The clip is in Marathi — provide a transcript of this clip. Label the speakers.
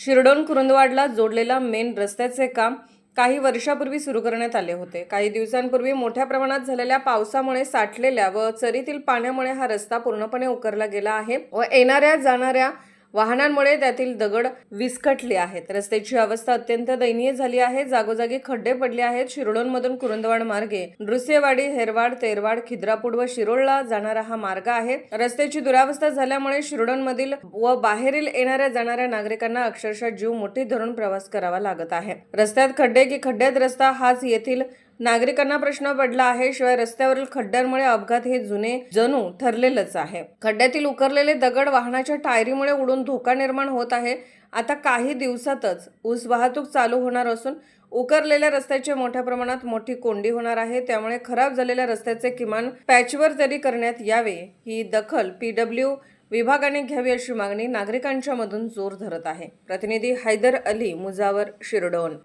Speaker 1: शिरडोन कुरुंदवाडला जोडलेला मेन रस्त्याचे काम काही वर्षापूर्वी सुरू करण्यात आले होते. काही दिवसांपूर्वी मोठ्या प्रमाणात झालेल्या पावसामुळे साठलेल्या व चरीतील पाण्यामुळे हा रस्ता पूर्णपणे उकरला गेला आहे व येणाऱ्या जाणाऱ्या वाहनांमुळे त्यातील दगड विस्कटले आहेत. रस्त्याची अवस्था अत्यंत दयनीय झाली आहे. जागोजागी खड्डे पडले आहेत. शिरोडोनमधून कुरुंदवाड मार्गे नृसिंहवाडी हेरवाड तेरवाड खिद्रापूर व शिरोळला जाणारा हा मार्ग आहे. रस्त्याची दुरावस्था झाल्यामुळे शिरोडोनमधील व बाहेरील येणाऱ्या जाणाऱ्या नागरिकांना अक्षरशः जीव मोठी धरून प्रवास करावा लागत आहे. रस्त्यात खड्डे की खड्ड्यात रस्ता हाच येथील नागरिकांना प्रश्न पडला आहे शिवाय रस्त्यावरील खड्ड्यांमुळे अपघात हे जुने जणू ठरलेलंच आहे. खड्ड्यातील उकरलेले दगड वाहनाच्या टायरीमुळे उडून धोका निर्माण होत आहे. आता काही दिवसातच ऊस वाहतूक चालू होणार असून उकरलेल्या रस्त्याची मोठ्या प्रमाणात मोठी कोंडी होणार आहे. त्यामुळे खराब झालेल्या रस्त्याचे किमान पॅचवर तरी करण्यात यावे ही दखल पीडब्ल्यू विभागाने घ्यावी अशी मागणी नागरिकांच्या मधून जोर धरत आहे. प्रतिनिधी हैदर अली मुजावर शिरडोन